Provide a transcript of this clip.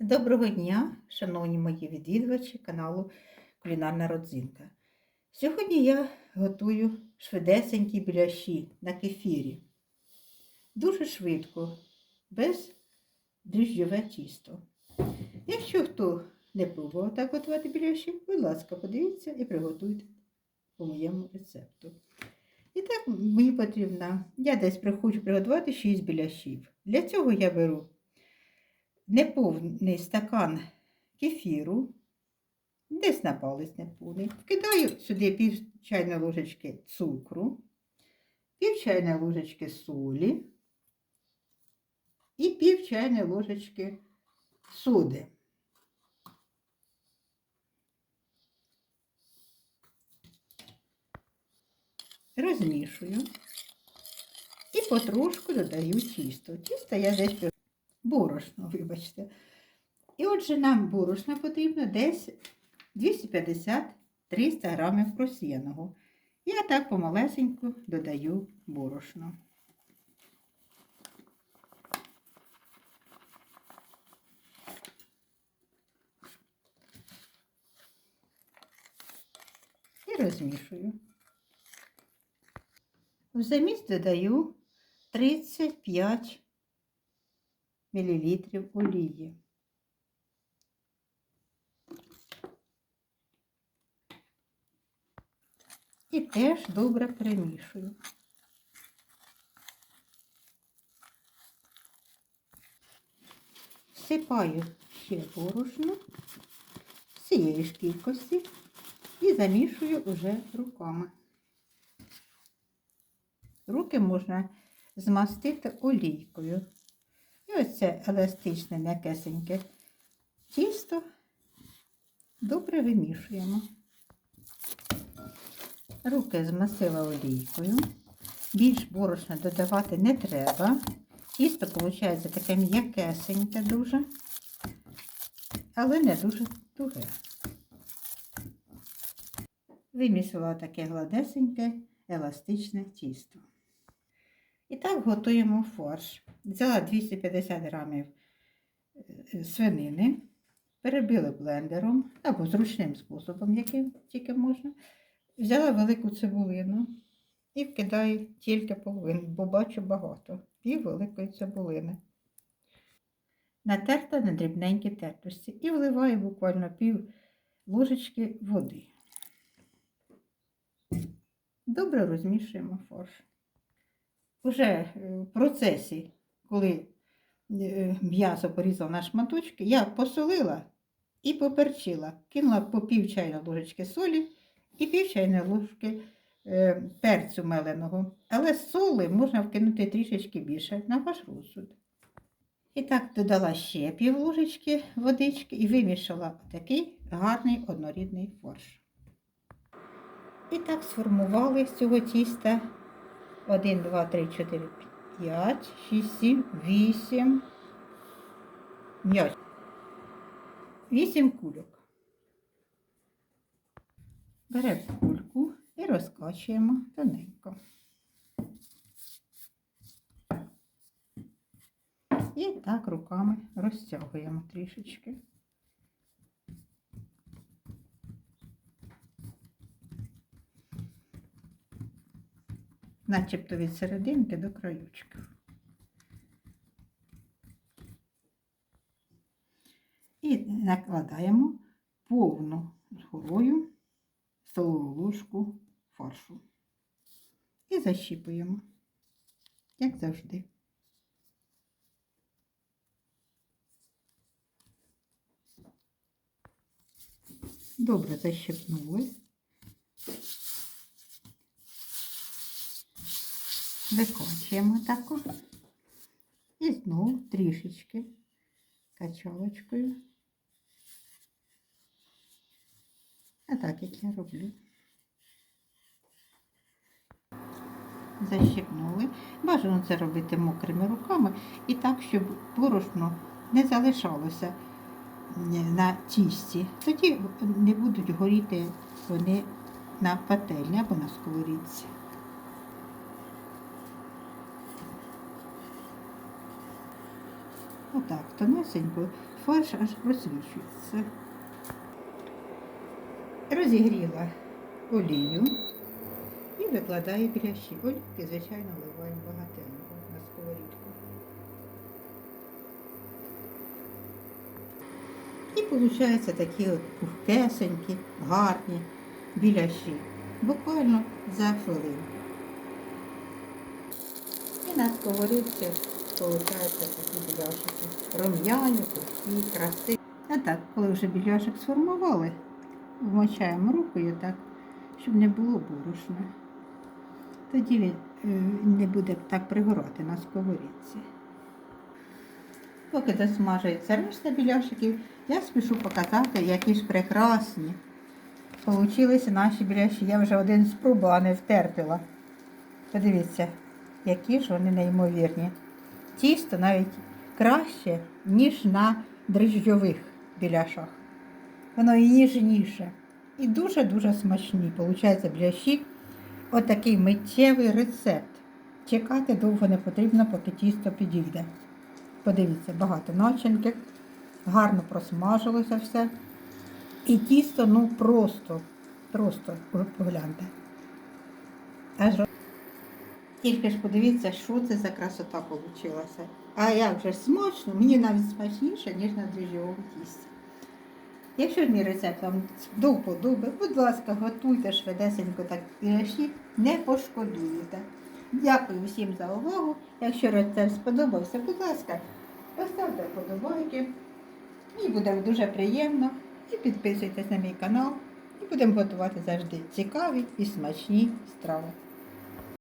Доброго дня, шановні мої відвідувачі каналу Кулінарна родзинка. Сьогодні я готую швидесенькі біляші на кефірі. Дуже швидко, без дріжджове тісто. Якщо хто не пробував так готувати біляші, будь ласка, подивіться і приготуйте по моєму рецепту. І так мені потрібно, я десь хочу приготувати 6 біляшів. Для цього я беру неповний стакан кефіру, десь на палець неповний. Вкидаю сюди пів чайної ложечки цукру, пів чайної ложечки солі і пів чайної ложечки соди. Розмішую і потрошку додаю тісто. Тісто я десь борошно, вибачте. І отже, нам борошна потрібно десь 250-300 грамів просіяного. Я так помалесеньку додаю борошно. І розмішую. В додаю 35 мл олії. І теж добре перемішую. Всипаю ще борошно з цієї ж кількості і замішую уже руками. Руки можна змастити олійкою. І ось це еластичне м'якесеньке тісто добре вимішуємо. Руки змасила олійкою. Більш борошна додавати не треба. Тісто, виходить, таке м'якесеньке дуже, але не дуже туге. Вимісила таке гладесеньке, еластичне тісто. І так готуємо фарш. Взяла 250 грамів е, свинини, перебили блендером або зручним способом, яким тільки можна. Взяла велику цибулину і вкидаю тільки половину, бо бачу багато, пів великої цибулини. Натерта на дрібненькій тертості і вливаю буквально пів ложечки води. Добре розмішуємо фарш. Уже е, в процесі, коли е, м'ясо порізала на шматочки, я посолила і поперчила. Кинула по пів чайної ложечки солі і пів чайної ложки е, перцю меленого. Але соли можна вкинути трішечки більше на ваш розсуд. І так додала ще пів ложечки водички і вимішала такий гарний однорідний фарш. І так сформували з цього тіста 1, 2, 3, 4, 5, 6, 7, 8, 5. 8 кульок. Беремо кульку і розкачуємо тоненько. І так руками розтягуємо трішечки. Начебто від серединки до краючків. І накладаємо повну горою столову ложку фаршу. І защіпуємо, як завжди. Добре защипнули. Викочуємо таку. І знову трішечки качалочкою. А так, як я роблю. Защипнули. Бажано це робити мокрими руками і так, щоб борошно не залишалося на тісті. Тоді не будуть горіти вони на пательні або на сковорідці. Отак, тонесенько, фарш аж просвічується. Розігріла олію і викладаю біляші. Олійки, звичайно, вливаємо багатенько на сковорідку. І виходять такі от пухкесенькі, гарні біляші. Буквально за хвилинку. І на сковорідці виходять такі біляшики. Рум'яні, пухкі, красиві. А так, коли вже біляшик сформували, вмочаємо рукою так, щоб не було борошна. Тоді він е, не буде так пригорати на сковорідці. Поки досмажується решта біляшиків, я спішу показати, які ж прекрасні получилися наші біляші. Я вже один спробувала, не втерпіла. Подивіться, які ж вони неймовірні. Тісто навіть краще, ніж на дріжджових біляшах. Воно і ніжніше. І дуже-дуже смачні. Получаються біляші. Отакий миттєвий рецепт. Чекати довго не потрібно, поки тісто підійде. Подивіться, багато начинки, гарно просмажилося все. І тісто, ну просто, просто погляньте. Аж тільки ж подивіться, що це за красота вийшла. А як же смачно, мені навіть смачніше, ніж на дріжджовому тісті. Якщо мій рецепт вам до вподоби, будь ласка, готуйте швидесенько так піраші, не пошкодуєте. Дякую всім за увагу. Якщо рецепт сподобався, будь ласка, поставте вподобайки. Мені буде дуже приємно. І підписуйтесь на мій канал. І будемо готувати завжди цікаві і смачні страви.